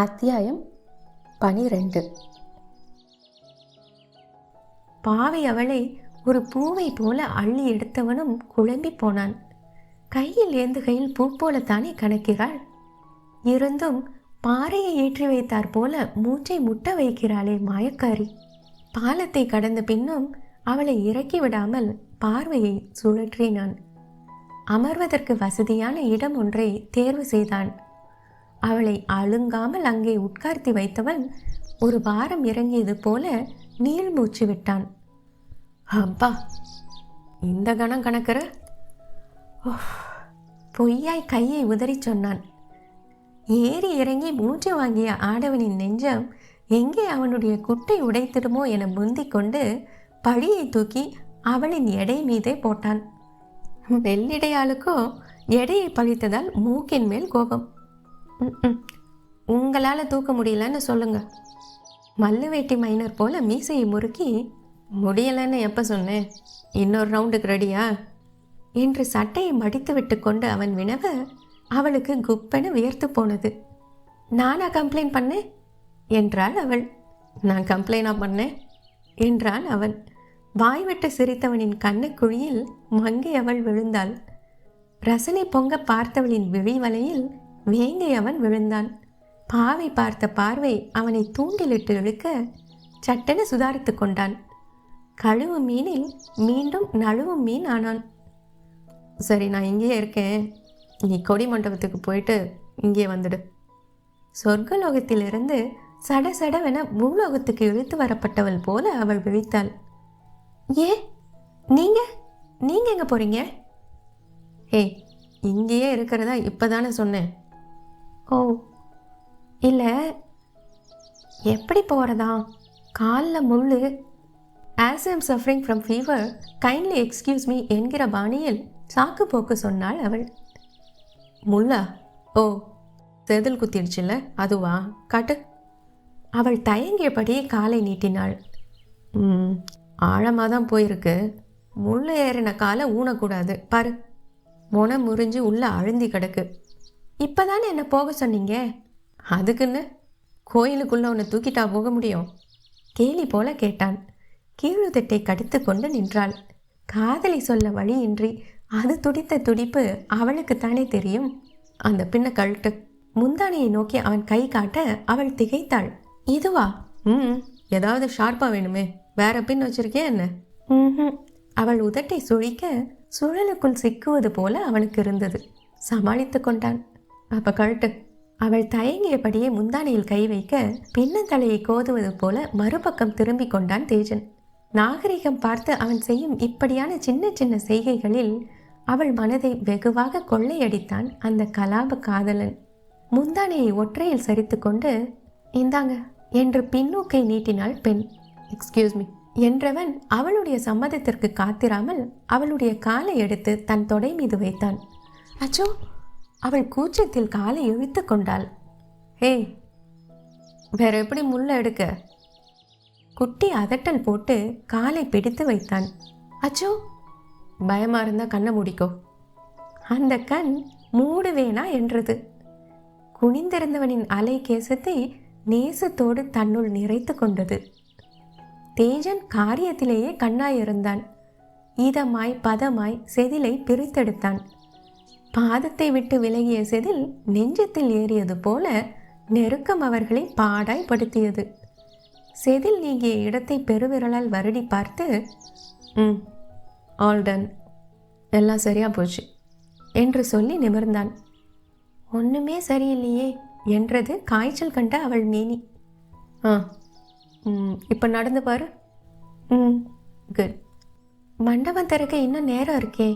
அத்தியாயம் பனிரெண்டு. பாவை அவளை ஒரு பூவை போல அள்ளி எடுத்தவனும் குழம்பி போனான். கையில் ஏந்துகையில் பூ போலத்தானே கணக்கிறாள்? இருந்தும் பாறையை ஏற்றி வைத்தார் போல மூச்சை முட்ட வைக்கிறாளே மாயக்காரி. பாலத்தை கடந்த பின்னும் அவளை இறக்கி விடாமல் பார்வையை சுழற்றினான். அமர்வதற்கு வசதியான இடம் ஒன்றை தேர்வு செய்தான். அவளை அழுங்காமல் அங்கே உட்கார்த்தி வைத்தவன் ஒரு வாரம் இறங்கியது போல நீள் மூச்சு விட்டான். அப்பா இந்த கணம் கணக்கிற? பொய்யாய் கையை உதறி சொன்னான். ஏறி இறங்கி மூச்சு வாங்கிய ஆடவனின் நெஞ்சம் எங்கே அவனுடைய குட்டை உடைத்திடுமோ என முந்தி கொண்டு பழியை தூக்கி அவளின் எடை மீதே போட்டான். வெள்ளிடையாளுக்கோ எடையை பழித்ததால் மூக்கின் மேல் கோபம். உங்களால் தூக்க முடியலன்னு சொல்லுங்க. மல்லுவேட்டி மைனர் போல மீசையை முறுக்கி முடியலைன்னு எப்போ சொன்னேன் இன்னொரு ரவுண்டுக்கு ரெடியா? என்று சட்டையை மடித்து விட்டு கொண்டு அவன் வினவ அவளுக்கு குப்பென வியர்த்து போனது. நானா கம்ப்ளைண்ட் பண்ணேன் என்றாள் அவள். நான் கம்ப்ளைண்டா பண்ணேன் என்றான் அவன். வாய்விட்டு சிரித்தவனின் கண்ணுக்குழியில் மங்கி அவள் விழுந்தாள். ரசனை பொங்க பார்த்தவளின் விழி வலையில் வேங்கை அவன் விழுந்தான். பாவை பார்த்த பார்வை அவனை தூண்டிலிட்டு இழுக்க சட்டென சுதாரித்து கொண்டான். கழுவு மீனில் மீண்டும் நழுவும் மீன் ஆனான். சரி நான் இங்கேயே இருக்கேன். நீ கொடி மண்டபத்துக்கு போயிட்டு இங்கே வந்துடு. சொர்க்கலோகத்திலிருந்து சட சடவென பூலோகத்துக்கு இழுத்து வரப்பட்டவள் போல அவள் விழித்தாள். ஏ நீங்க? நீங்க எங்க போறீங்க? ஏய் இங்கேயே இருக்கிறதா இப்பதானே சொன்னேன். ஓ இல்லை. எப்படி போகிறதா காலில் முள் as I'm suffering from fever kindly excuse me என்கிற பாணியில் சாக்கு போக்கு சொன்னாள் அவள். முள்ளா? ஓ செதில் குத்திடுச்சுல்ல அதுவா? காட்டு. அவள் தயங்கியபடி காலை நீட்டினாள். ம் ஆழமாக தான் போயிருக்கு. முள் ஏறின காலை ஊனக்கூடாது. பாரு. முனை முறிஞ்சு உள்ளே அழுந்தி கிடக்கு. இப்போ தானே என்னை போக சொன்னீங்க? அதுக்குன்னு கோயிலுக்குள்ளே உன்னை தூக்கிட்டா போக முடியும். கேலி போல கேட்டான். கீழுதட்டை கடித்து கொண்டு நின்றாள். காதலி சொல்ல வழியின்றி அது துடித்த துடிப்பு அவளுக்குத்தானே தெரியும். அந்த பின்ன கழட்டு முந்தானையை நோக்கி அவன் கை காட்ட அவள் திகைத்தாள். இதுவா? ம் ஏதாவது ஷார்ப்பாக வேணுமே. வேற பின் வச்சிருக்கே என்ன? ம் அவள் உதட்டை சுழிக்க சுழலுக்குள் சிக்குவது போல அவனுக்கு இருந்தது. சமாளித்து கொண்டான். அப்போ கழட்டு அவள் தயங்கியபடியே முந்தானையில் கை வைக்க பின்னந்தலையை கோதுவது போல மறுபக்கம் திரும்பிக் கொண்டான் தேஜன். நாகரிகம் பார்த்து அவன் செய்யும் இப்படியான சின்ன சின்ன செய்கைகளில் அவள் மனதை வெகுவாக கொள்ளையடித்தான் அந்த கலாப காதலன். முந்தானையை ஒற்றையில் சரித்துக்கொண்டு இந்தாங்க என்று பின்னோக்கை நீட்டினாள் பெண். எக்ஸ்கியூஸ் மீ என்றவன் அவளுடைய சம்மதத்திற்கு காத்திராமல் அவளுடைய காலை எடுத்து தன் தொடை மீது வைத்தான். அச்சோ அவள் கூச்சத்தில் காலை இழுத்து கொண்டாள். ஏய் வேற எப்படி முள்ள எடுக்க? குட்டி அதட்டல் போட்டு காலை பிடித்து வைத்தான். அச்சோ பயமா இருந்தா கண்ணை முடிக்கோ. அந்த கண் மூடுவேனா என்றது. குனிந்திருந்தவனின் அலை கேசத்தை நேசத்தோடு தன்னுள் நிறைத்து கொண்டது. தேஜன் காரியத்திலேயே கண்ணாயிருந்தான் இதமாய் பதமாய் செதிலை பிரித்தெடுத்தான். பாதத்தை விட்டு விலகிய செதில் நெஞ்சத்தில் ஏறியது போல நெருக்கம் அவர்களை பாடாய்படுத்தியது செதில் நீங்கிய இடத்தை பெருவிரலால் வருடி பார்த்து ம் ஆல் டன் எல்லாம் சரியா போச்சு என்று சொல்லி நிமிர்ந்தான். ஒன்றுமே சரியில்லையே என்றது காய்ச்சல் கண்ட அவள் மேனி. ஆ ம் இப்போ நடந்து பாரு. ம் குட் மண்டபம் திறக்க இன்னும் நேரம் இருக்கே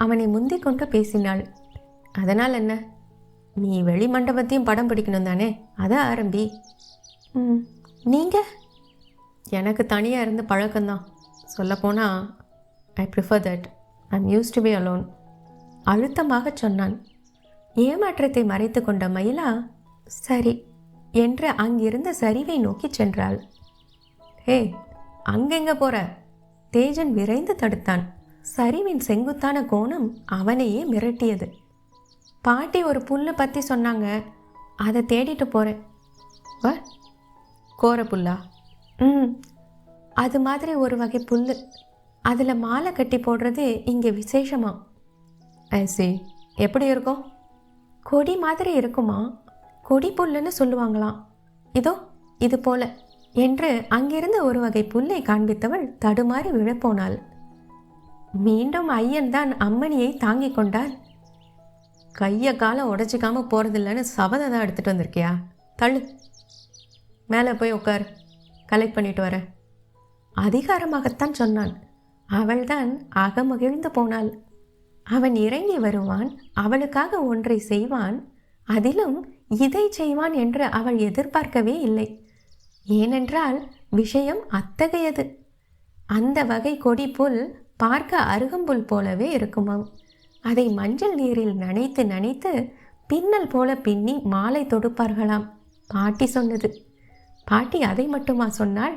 அவனை முந்திக் கொண்டு பேசினாள். அதனால் என்ன? நீ வெளி மண்டபத்தையும் படம் பிடிக்கணும் தானே? அதை ஆரம்பி. ம். நீங்கள் எனக்கு தனியாக இருந்து பழக்கம்தான். சொல்லப்போனால் I prefer that I'm used to be alone அழுத்தமாக சொன்னான். ஏமாற்றத்தை மறைத்து கொண்ட மயிலா? சரி. என்று அங்கிருந்த சரிவை நோக்கி சென்றாள். ஹே அங்கெங்க போற? தேஜன் விரைந்து தடுத்தான். சரிவின் செங்குத்தான கோணம் அவனையே மிரட்டியது. பாட்டி ஒரு புல்லு பற்றி சொன்னாங்க. அதை தேடிட்டு போகிறேன் வ கோர புல்லா? ம். அது மாதிரி ஒரு வகை புல்லு. அதில் மாலை கட்டி போடுறது இங்கே விசேஷமா? ஐசி எப்படி இருக்கும்? கொடி மாதிரி இருக்குமா? கொடி புல்லுன்னு சொல்லுவாங்களாம். இதோ இது போல. என்று அங்கிருந்து ஒரு வகை புல்லை காண்பித்தவள் தடுமாறி விழப்போனாள். மீண்டும் ஐயன் தான் அம்மணியை தாங்கி கொண்டார் கையை காலம் உடச்சிக்காம போகிறதில்லன்னு சபதை தான் எடுத்துகிட்டு வந்திருக்கியா? தள்ளு. மேலே போய் உட்கார் கலெக்ட் பண்ணிட்டு வரேன் அதிகாரமாகத்தான் சொன்னான் அவள்தான் அகமகிழ்ந்து போனாள். அவன் இறங்கி வருவான். அவளுக்காக ஒன்றை செய்வான். அதிலும் இதை செய்வான் என்று அவள் எதிர்பார்க்கவே இல்லை. ஏனென்றால் விஷயம் அத்தகையது. அந்த வகை கொடி புல் பார்க்க அருகம்புல் போலவே இருக்குமாம். அதை மஞ்சள் நீரில் நனைத்து நனைத்து பின்னல் போல பின்னி மாலை தொடுப்பார்களாம். பாட்டி சொன்னது. பாட்டி அதை மட்டுமா சொன்னாள்?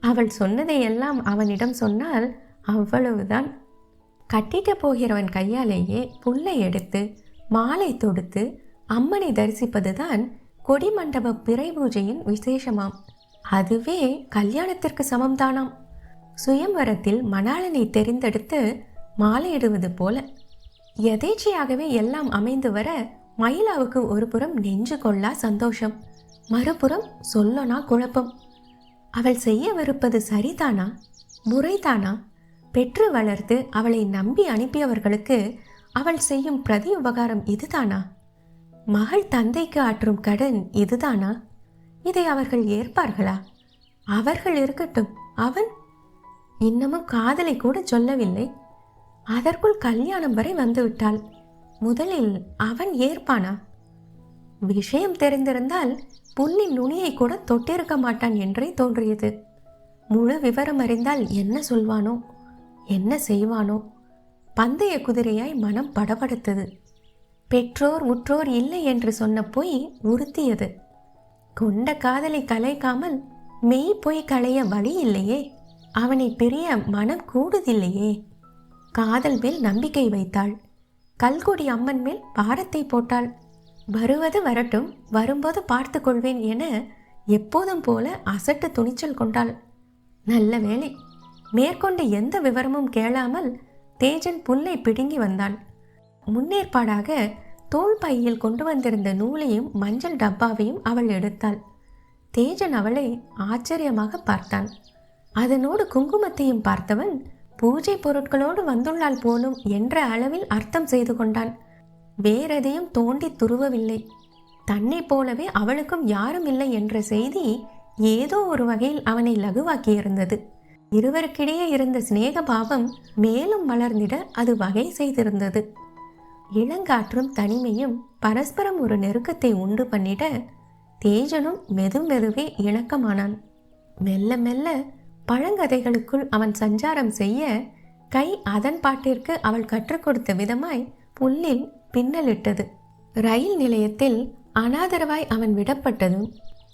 அவள் சொன்னதை எல்லாம் அவனிடம் சொன்னால் அவ்வளவுதான். கட்டிட்டு போகிறவன் கையாலேயே புல்லை எடுத்து மாலை தொடுத்து அம்மனை தரிசிப்பதுதான் கொடிமண்டப பிறை பூஜையின் விசேஷமாம். அதுவே கல்யாணத்திற்கு சமம்தானாம். சுயம்வரத்தில் மணாளனை தெரிந்தெடுத்து மாலையிடுவது போல. எதேச்சையாகவே எல்லாம் அமைந்து வர மயிலாவுக்கு ஒரு புறம் நெஞ்சு கொள்ளா சந்தோஷம். மறுபுறம் சொல்லனா குழப்பம். அவள் செய்யவிருப்பது சரிதானா? முறைதானா? பெற்று வளர்த்து அவளை நம்பி அனுப்பியவர்களுக்கு அவள் செய்யும் பிரதி உபகாரம் இதுதானா? மகள் தந்தைக்கு ஆற்றும் கடன் இதுதானா? இதை அவர்கள் ஏற்பார்களா? அவர்கள் இருக்கட்டும் அவன் இன்னமும் காதலை கூட சொல்லவில்லை. அதற்குள் கல்யாணம் வரை வந்துவிட்டாள் முதலில் அவன் ஏற்பானா? விஷயம் தெரிந்திருந்தால் புல்லின் நுனியை கூட தொட்டிருக்க மாட்டான் என்றே தோன்றியது. முழு விவரம் அறிந்தால் என்ன சொல்வானோ என்ன செய்வானோ பந்தய குதிரையாய் மனம் படபடுத்தது. பெற்றோர் உற்றோர் இல்லை என்று சொன்ன பொய் உறுத்தியது. கொண்ட காதலை கலைக்காமல் மெய் பொய் களைய வழி இல்லையே. அவனை பெரிய மனம் கூடுதில்லையே. காதல் மேல் நம்பிக்கை வைத்தாள். கல்கொடி அம்மன் மேல் பாரத்தை போட்டாள். வருவது வரட்டும் வரும்போது பார்த்து கொள்வேன் என எப்போதும் போல அசட்டு துணிச்சல் கொண்டாள். நல்ல வேலை மேற்கொண்டு எந்த விவரமும் கேளாமல் தேஜன் புல்லை பிடுங்கி வந்தான் முன்னேற்பாடாக தோல் பையில் கொண்டு வந்திருந்த நூலையும் மஞ்சள் டப்பாவையும் அவள் எடுத்தாள். தேஜன் அவளை ஆச்சரியமாக பார்த்தான். அதனோடு குங்குமத்தையும் பார்த்தவன் பூஜை பொருட்களோடு வந்துள்ளாள் போலும் என்ற அளவில் அர்த்தம் செய்து கொண்டான். வேறெதையும் தோண்டி துருவவில்லை. தன்னைப் போலவே அவளுக்கும் யாரும் இல்லை என்ற செய்தி ஏதோ ஒரு வகையில் அவனை லகுவாக்கியிருந்தது. இருவருக்கிடையே இருந்த சிநேக பாவம் மேலும் வளர்ந்திட அது வகை செய்திருந்தது. இளங்காற்றும் தனிமையும் பரஸ்பரம் ஒரு நெருக்கத்தை உண்டு பண்ணிட தேஜனும் மெது மெதுவே இணக்கமானான். மெல்ல மெல்ல பழங்கதைகளுக்குள் அவன் சஞ்சாரம் செய்ய கை அதன் பாட்டிற்கு அவள் கற்றுக் கொடுத்த விதமாய் புல்லில் பின்னலிட்டது. ரயில் நிலையத்தில் அனாதரவாய் அவன் விடப்பட்டதும்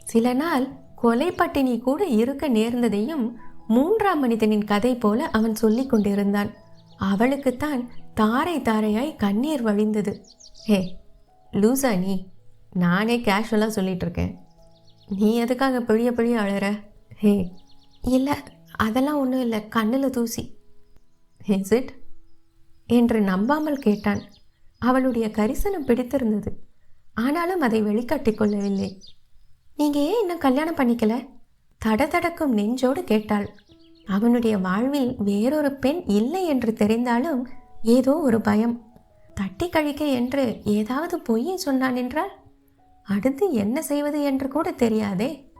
சில நாள் கொலை பட்டினி கூட இருக்க நேர்ந்ததையும் மூன்றாம் மனிதனின் கதை போல அவன் சொல்லிக் கொண்டிருந்தான். அவளுக்குத்தான் தாரை தாரையாய் கண்ணீர் வழிந்தது. ஹே லூசா நீ நானே கேஷுவலாக சொல்லிட்டு இருக்கேன். நீ எதுக்காக பிழிய பிழிய அழற? ஹே இல்லை அதெல்லாம் ஒன்றும் இல்லை. கண்ணில் தூசி. இஸ் இட் என்று நம்பாமல் கேட்டான். அவளுடைய கரிசனம் பிடித்திருந்தது. ஆனாலும் அதை வெளிக்காட்டி கொள்ளவில்லை. நீங்கள் ஏன் இன்னும் கல்யாணம் பண்ணிக்கல? தடதடக்கும் நெஞ்சோடு கேட்டாள். அவனுடைய வாழ்வில் வேறொரு பெண் இல்லை என்று தெரிந்தாலும் ஏதோ ஒரு பயம். தட்டி கழிக்க என்று ஏதாவது பொய்யை சொன்னான் என்றால்? அடுத்து என்ன செய்வது என்று கூட தெரியாதே.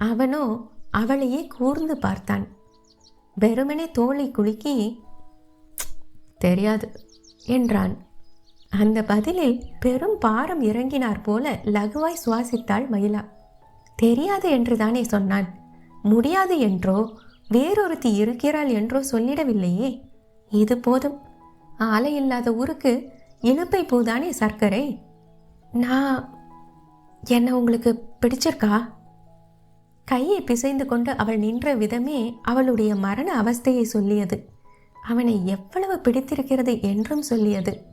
அவனோ அவளையே கூர்ந்து பார்த்தான். வெறுமனே தோலை குலுக்கி தெரியாது என்றான். அந்த பதிலில் பெரும் பாரம் இறங்கினார் போல லகுவாய் சுவாசித்தாள் மயிலா. தெரியாது என்று தானே சொன்னான். முடியாது என்றோ வேறொருத்தி இருக்கிறாள் என்றோ சொல்லிடவில்லையே. இது போதும். ஆலை இல்லாத ஊருக்கு இழுப்பை பூதானே சர்க்கரை? நான் என்ன உங்களுக்கு பிடிச்சிருக்கா? கையை பிசைந்து கொண்டு அவள் நின்ற விதமே அவளுடைய மரண அவஸ்தையை சொல்லியது. அவனை எவ்வளவு பிடித்திருக்கிறது என்றும் சொல்லியது.